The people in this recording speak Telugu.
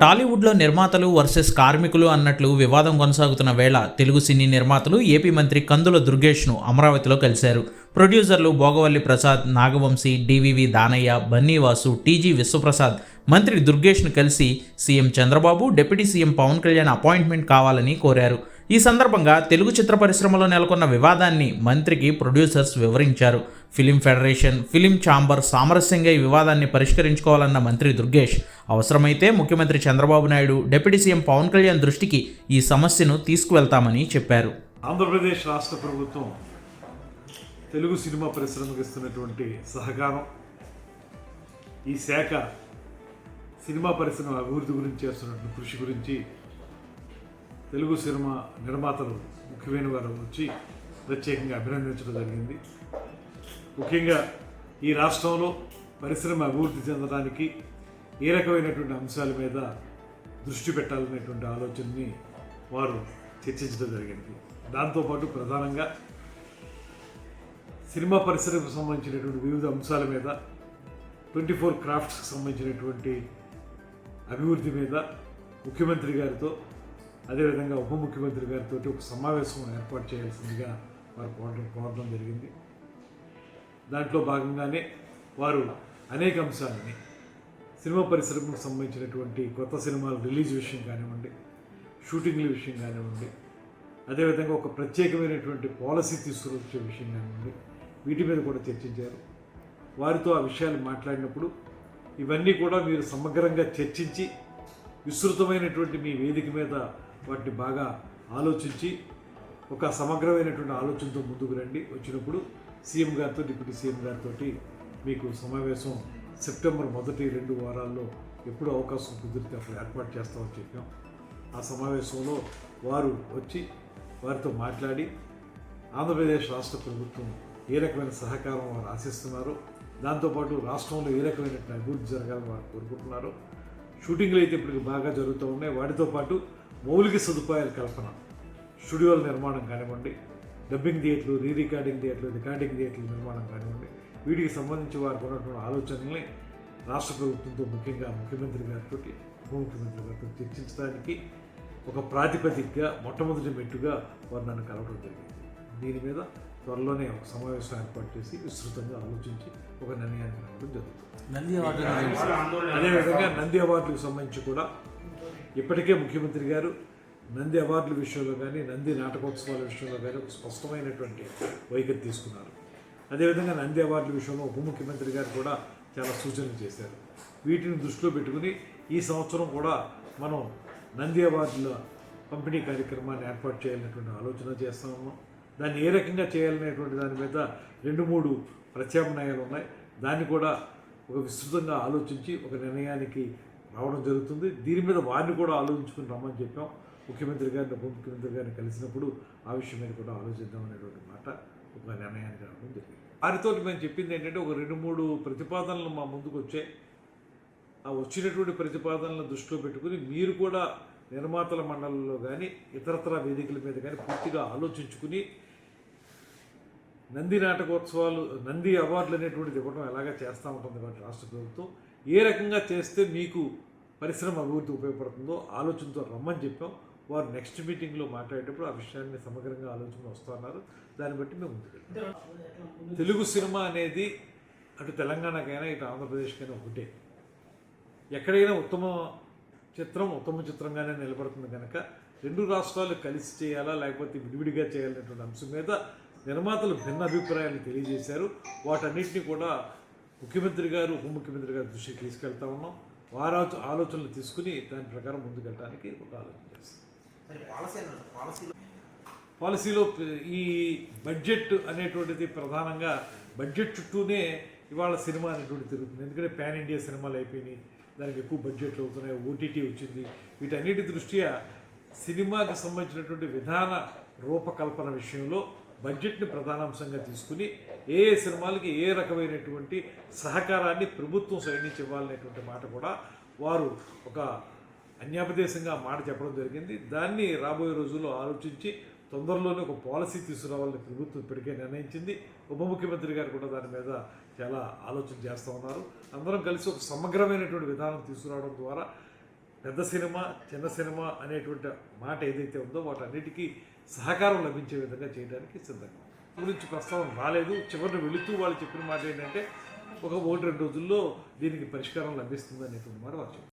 టాలీవుడ్లో నిర్మాతలు వర్సెస్ కార్మికులు అన్నట్లు వివాదం కొనసాగుతున్న వేళ తెలుగు సినీ నిర్మాతలు ఏపీ మంత్రి కందుల దుర్గేష్ను అమరావతిలో కలిశారు. ప్రొడ్యూసర్లు భోగవల్లి ప్రసాద్ నాగవంశీ డివివి దానయ్య బన్నీవాసు టీజీ విశ్వప్రసాద్ మంత్రి దుర్గేష్ను కలిసి CM Chandrababu deputy CM Pawan Kalyan appointment కావాలని కోరారు. ఈ సందర్భంగా తెలుగు చిత్ర పరిశ్రమలో నెలకొన్న వివాదాన్ని మంత్రికి ప్రొడ్యూసర్స్ వివరించారు. ఫిలిం ఫెడరేషన్ ఫిలిం ఛాంబర్ సామరస్యంగా ఈ వివాదాన్ని పరిష్కరించుకోవాలన్న మంత్రి దుర్గేష్ అవసరమైతే ముఖ్యమంత్రి చంద్రబాబు నాయుడు డిప్యూటీ సీఎం పవన్ కళ్యాణ్ దృష్టికి ఈ సమస్యను తీసుకువెళ్తామని చెప్పారు. ఆంధ్రప్రదేశ్ రాష్ట్ర ప్రభుత్వం తెలుగు సినిమా పరిశ్రమకు ఇస్తున్నటువంటి సహకారం ఈ శాఖ సినిమా పరిశ్రమ అభివృద్ధి గురించి చేస్తున్నటువంటి కృషి గురించి తెలుగు సినిమా నిర్మాతలు ముఖ్యమైన వారు వచ్చి ప్రత్యేకంగా అభినందించడం జరిగింది. ముఖ్యంగా ఈ రాష్ట్రంలో పరిశ్రమ అభివృద్ధి చెందడానికి ఏ రకమైనటువంటి అంశాల మీద దృష్టి పెట్టాలనేటువంటి ఆలోచనని వారు చర్చించడం జరిగింది. దాంతోపాటు ప్రధానంగా సినిమా పరిశ్రమకు సంబంధించినటువంటి వివిధ అంశాల మీద ట్వంటీ ఫోర్ క్రాఫ్ట్స్కి సంబంధించినటువంటి అభివృద్ధి మీద ముఖ్యమంత్రి గారితో అదేవిధంగా ఉప ముఖ్యమంత్రి గారితో ఒక సమావేశం ఏర్పాటు చేయాల్సిందిగా వారు కోరడం కోరడం జరిగింది. దాంట్లో భాగంగానే వారు అనేక అంశాలని సినిమా పరిశ్రమకు సంబంధించినటువంటి కొత్త సినిమాల రిలీజ్ విషయం కానివ్వండి షూటింగ్ల విషయం కానివ్వండి అదేవిధంగా ఒక ప్రత్యేకమైనటువంటి పాలసీ తీసుకొచ్చే విషయం కానివ్వండి వీటి మీద కూడా చర్చించారు. వారితో ఆ విషయాలు మాట్లాడినప్పుడు ఇవన్నీ కూడా మీరు సమగ్రంగా చర్చించి విస్తృతమైనటువంటి మీ వేదిక మీద వాటిని బాగా ఆలోచించి ఒక సమగ్రమైనటువంటి ఆలోచనతో ముందుకు రండి. వచ్చినప్పుడు సీఎం గారితో డిప్యూటీ సీఎం గారితో మీకు సమావేశం సెప్టెంబర్ మొదటి రెండు వారాల్లో ఎప్పుడు అవకాశం కుదిరితే అప్పుడు ఏర్పాటు చేస్తామని చెప్పాం. ఆ సమావేశంలో వారు వచ్చి వారితో మాట్లాడి ఆంధ్రప్రదేశ్ రాష్ట్ర ప్రభుత్వం ఏ రకమైన సహకారం వారు ఆశిస్తున్నారో దాంతోపాటు రాష్ట్రంలో ఏ రకమైనటువంటి అభివృద్ధి జరగాలని వారు కోరుకుంటున్నారో షూటింగ్లు అయితే ఇప్పటికి బాగా జరుగుతూ ఉన్నాయి. వాటితో పాటు మౌలిక సదుపాయాల కల్పన స్టూడియోల నిర్మాణం కానివ్వండి డబ్బింగ్ థియేటర్లు రీ రికార్డింగ్ థియేటర్లు రికార్డింగ్ థియేటర్ల నిర్మాణం కానివ్వండి వీటికి సంబంధించి వారికి ఉన్నటువంటి ఆలోచనల్ని రాష్ట్ర ప్రభుత్వంతో ముఖ్యంగా ముఖ్యమంత్రి గారితో ఉప ముఖ్యమంత్రి గారితో చర్చించడానికి ఒక ప్రాతిపదికగా మొట్టమొదటి మెట్టుగా వారు నన్ను కలవడం జరిగింది. దీని మీద త్వరలోనే ఒక సమావేశం ఏర్పాటు చేసి విస్తృతంగా ఆలోచించి ఒక నిర్ణయానికి రావడం జరుగుతుంది. నంది అవార్డు అదేవిధంగా నంది అవార్డులకు సంబంధించి కూడా ఇప్పటికే ముఖ్యమంత్రి గారు నంది అవార్డుల విషయంలో కానీ నంది నాటకోత్సవాల విషయంలో కానీ ఒక స్పష్టమైనటువంటి వైఖరి తీసుకున్నారు. అదేవిధంగా నంది అవార్డుల విషయంలో ఉప ముఖ్యమంత్రి గారు కూడా చాలా సూచనలు చేశారు. వీటిని దృష్టిలో పెట్టుకుని ఈ సంవత్సరం కూడా మనం నంది అవార్డుల పంపిణీ కార్యక్రమాన్ని ఏర్పాటు చేయాలనేటువంటి ఆలోచన చేస్తా ఉన్నాం. దాన్ని ఏ రకంగా చేయాలనేటువంటి దాని మీద రెండు మూడు ప్రత్యామ్నాయాలు ఉన్నాయి. దాన్ని కూడా ఒక విస్తృతంగా ఆలోచించి ఒక నిర్ణయానికి రావడం జరుగుతుంది. దీని మీద వారిని కూడా ఆలోచించుకుని రమ్మని చెప్పాం. ముఖ్యమంత్రి గారిని ఉప ముఖ్యమంత్రి గారిని కలిసినప్పుడు ఆ విషయం మీద కూడా ఆలోచిద్దాం అనేటువంటి మాట ఒక నిర్ణయానికి రావడం జరిగింది. వారితో మేము చెప్పింది ఏంటంటే ఒక రెండు మూడు ప్రతిపాదనలు మా ముందుకు వచ్చాయి. ఆ వచ్చినటువంటి ప్రతిపాదనలను దృష్టిలో పెట్టుకుని మీరు కూడా నిర్మాతల మండలంలో కానీ ఇతరతర వేదికల మీద కానీ పూర్తిగా ఆలోచించుకుని నంది నాటకోత్సవాలు నంది అవార్డులు అనేటువంటిది ఇవ్వడం ఎలాగా చేస్తూ ఉంటుంది కాబట్టి రాష్ట్ర ప్రభుత్వం ఏ రకంగా చేస్తే మీకు పరిశ్రమ అభివృద్ధి ఉపయోగపడుతుందో ఆలోచనతో రమ్మని చెప్పాం. వారు నెక్స్ట్ మీటింగ్లో మాట్లాడేటప్పుడు ఆ విషయాన్ని సమగ్రంగా ఆలోచన వస్తున్నారు దాన్ని బట్టి మేము ముందుకెళ్తాం తెలుగు సినిమా అనేది అటు తెలంగాణకైనా ఇటు ఆంధ్రప్రదేశ్కైనా ఒకటే. ఎక్కడైనా ఉత్తమ చిత్రం ఉత్తమ చిత్రంగానే నిలబడుతుంది కనుక రెండు రాష్ట్రాలు కలిసి చేయాలా లేకపోతే విడివిడిగా చేయాలనేటువంటి అంశం మీద నిర్మాతలు భిన్న అభిప్రాయాలు తెలియజేశారు. వాటన్నిటిని కూడా ముఖ్యమంత్రి గారు ఉప ముఖ్యమంత్రి గారి దృష్టికి తీసుకెళ్తా ఉన్నాం. వారి ఆలో- ఆలోచనలు తీసుకుని దాని ప్రకారం ముందుకెళ్ళడానికి ఒక ఆలోచన చేస్తాం. పాలసీలో ఈ బడ్జెట్ అనేటువంటిది ప్రధానంగా బడ్జెట్ చుట్టూనే ఇవాళ సినిమా అనేటువంటి తిరుగుతుంది. ఎందుకంటే పాన్ ఇండియా సినిమాలు అయిపోయినాయి. దానికి ఎక్కువ బడ్జెట్లు అవుతున్నాయి. ఓటీటీ వచ్చింది. వీటన్నిటి దృష్ట్యా సినిమాకి సంబంధించినటువంటి విధాన రూపకల్పన విషయంలో బడ్జెట్ని ప్రధానాంశంగా తీసుకుని ఏ ఏ సినిమాలకి ఏ రకమైనటువంటి సహకారాన్ని ప్రభుత్వం సైనించి ఇవ్వాలనేటువంటి మాట కూడా వారు ఒక అన్యాపదేశంగా మాట చెప్పడం జరిగింది. దాన్ని రాబోయే రోజుల్లో ఆలోచించి తొందరలోనే ఒక పాలసీ తీసుకురావాలని ప్రభుత్వం ఇప్పటికే నిర్ణయించింది. ఉప ముఖ్యమంత్రి గారు కూడా దాని మీద చాలా ఆలోచన చేస్తూ ఉన్నారు. అందరం కలిసి ఒక సమగ్రమైనటువంటి విధానం తీసుకురావడం ద్వారా పెద్ద సినిమా చిన్న సినిమా అనేటువంటి మాట ఏదైతే ఉందో వాటన్నిటికీ సహకారం లభించే విధంగా చేయడానికి సిద్ధంగా గురించి ప్రస్తావన రాలేదు. చివరిని వెళుతూ వాళ్ళు చెప్పిన మాట ఏంటంటే ఒక ఒకటి రెండు రోజుల్లో దీనికి పరిష్కారం లభిస్తుంది అనేటువంటి మాట వారు చెప్పారు.